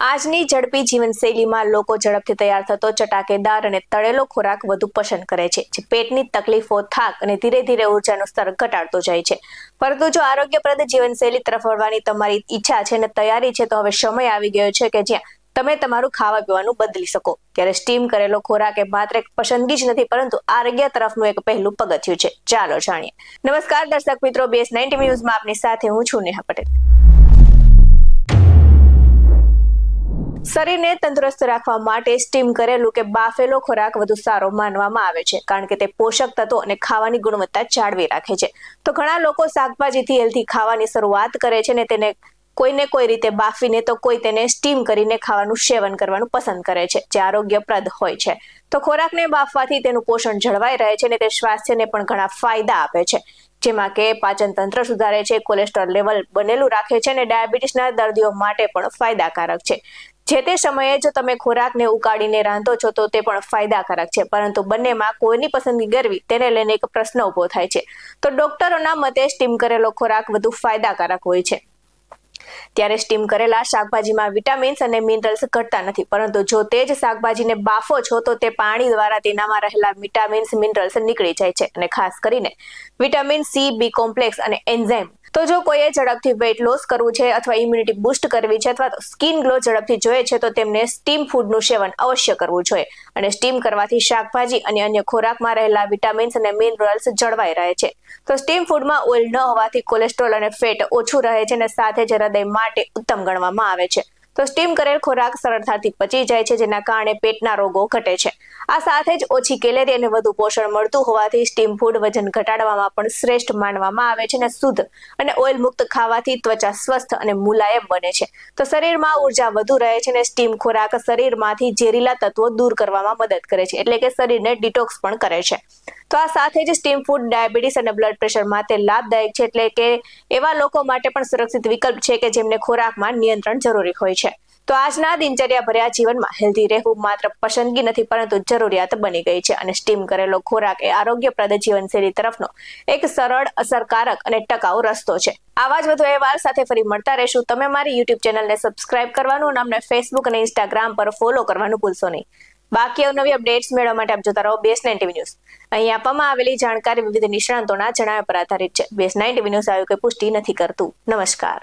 આજની ઝડપી જીવનશૈલીમાં લોકો ઝડપથી તૈયાર થતો ચટાકેદાર અને તળેલો ખોરાક વધુ પસંદ કરે છે, જે પેટની તકલીફો, થાક અને ધીરે ધીરે ઉર્જાનું સ્તર ઘટાડતો જાય છે. પરંતુ જો આરોગ્યપ્રદ જીવનશૈલી તરફ વળવાની તમારી ઈચ્છા છે અને તૈયારી છે, તો હવે સમય આવી ગયો છે કે જ્યાં તમે તમારું ખાવા પીવાનું બદલી શકો. ત્યારે સ્ટીમ કરેલો ખોરાક એ માત્ર એક પસંદગી જ નથી, પરંતુ આરોગ્ય તરફનું એક પહેલું પગથિયું છે. ચાલો જાણીએ. નમસ્કાર, દર્શક મિત્રો બેસ નાઇન્ટી ન્યૂઝમાં આપની સાથે હું છું નેહા પટેલ. શરીરને તંદુરસ્ત રાખવા માટે સ્ટીમ કરેલું કે બાફેલો ખોરાક વધુ સારો માનવામાં આવે છે, કારણ કે તે પોષક તત્વો અને ખાવાની ગુણવત્તા જાળવી રાખે છે. તો ઘણા લોકો શાકભાજીથી હેલ્ધી ખાવાની શરૂઆત કરે છે ને તેને કોઈને કોઈ રીતે બાફીને તો કોઈ તેને સ્ટીમ કરીને ખાવાનું સેવન કરવાનું પસંદ કરે છે, જે આરોગ્યપ્રદ હોય છે. તો ખોરાકને બાફવાથી તેનું પોષણ જળવાઈ રહે છે ને તે સ્વાસ્થ્યને પણ ઘણા ફાયદા આપે છે. જેમાં કે પાચન તંત્ર સુધારે છે, કોલેસ્ટ્રોલ લેવલ બનેલું રાખે છે અને ડાયાબિટીસના દર્દીઓ માટે પણ ફાયદાકારક છે. જે તે સમયે જો તમે ખોરાકને ઉકાળીને રાંધો છો તો તે પણ ફાયદાકારક છે. પરંતુ બંનેમાં કોઈની પસંદગી કરવી તેને લઈને એક પ્રશ્ન ઊભો થાય છે. તો ડોક્ટરોના મતે સ્ટીમ કરેલો ખોરાક વધુ ફાયદાકારક હોય છે. ત્યારે સ્ટીમ કરેલા શાકભાજીમાં વિટામિન્સ અને મિનરલ્સ ઘટતા નથી. પરંતુ જો તે જ શાકભાજીને બાફો છો તો તે પાણી દ્વારા તેનામાં રહેલા વિટામિન્સ, મિનરલ્સ નીકળી જાય છે. અને ખાસ કરીને વિટામિન સી, બી કોમ્પ્લેક્સ અને એન્ઝાઇમ તો જો કોઈએ ઝડપથી વેઇટ લોસ કરવું છે અથવા ઇમ્યુનિટી બુસ્ટ કરવી છે અથવા સ્કિન ગ્લો ઝડપથી જોઈએ છે તો તેમને સ્ટીમ ફૂડનું સેવન અવશ્ય કરવું જોઈએ. અને સ્ટીમ કરવાથી શાકભાજી અને અન્ય ખોરાકમાં રહેલા વિટામિન્સ અને મિનરલ્સ જળવાઈ રહે છે. તો સ્ટીમ ફૂડમાં ઓઇલ ન હોવાથી કોલેસ્ટ્રોલ અને ફેટ ઓછું રહે છે અને સાથે જ હૃદય માટે ઉત્તમ ગણવામાં આવે છે. તો સ્ટીમ કરેલ ખોરાક સરળતાથી પચી જાય છે, જેના કારણે પેટના રોગો ઘટે છે. આ સાથે જ ઓછી કેલેરી અને વધુ પોષણ મળતું હોવાથી સ્ટીમ ફૂડ વજન ઘટાડવામાં પણ શ્રેષ્ઠ માનવામાં આવે છે અને શુદ્ધ અને ઓઇલ મુક્ત ખાવાથી ત્વચા સ્વસ્થ અને મુલાયમ બને છે. તો શરીરમાં ઊર્જા વધુ રહે છે અને સ્ટીમ ખોરાક શરીરમાંથી ઝેરીલા તત્વો દૂર કરવામાં મદદ કરે છે, એટલે કે શરીરને ડિટોક્સ પણ કરે છે. તો આ સાથે જ સ્ટીમ ફૂડ, ડાયાબિટીસ અને બ્લડ પ્રેશર માટે લાભદાયક છે, એટલે કે એવા લોકો માટે પણ સુરક્ષિત વિકલ્પ છે કે જેમને ખોરાકમાં નિયંત્રણ જરૂરી હોય છે. તો આજના દિનચર્યા ભર્યા જીવનમાં હેલ્ધી રહેવું માત્ર પસંદગી નથી, પરંતુ જરૂરિયાત બની ગઈ છે અને સ્ટીમ કરેલો ખોરાક એ આરોગ્યપ્રદ જીવનશૈલી તરફનો એક સરળ, અસરકારક અને ટકાઉ રસ્તો છે. આવા જ વધુ અહેવાલ સાથે ફરી મળતા રહેશું. તમે મારી યુટ્યુબ ચેનલને સબસ્ક્રાઇબ કરવાનું અને અમને ફેસબુક અને ઇન્સ્ટાગ્રામ પર ફોલો કરવાનું ભૂલશો નહીં. બાકી અવનવી અપડેટ્સ મેળવવા માટે આપ જોતા રહો બેસ નાઇન ન્યૂઝ અહીં આપવામાં આવેલી જાણકારી વિવિધ નિષ્ણાંતોના જણાવ્યા પર આધારિત છે. બેસ નાઇન ટીવી ન્યૂઝ આયોગે પુષ્ટિ નથી કરતું. નમસ્કાર.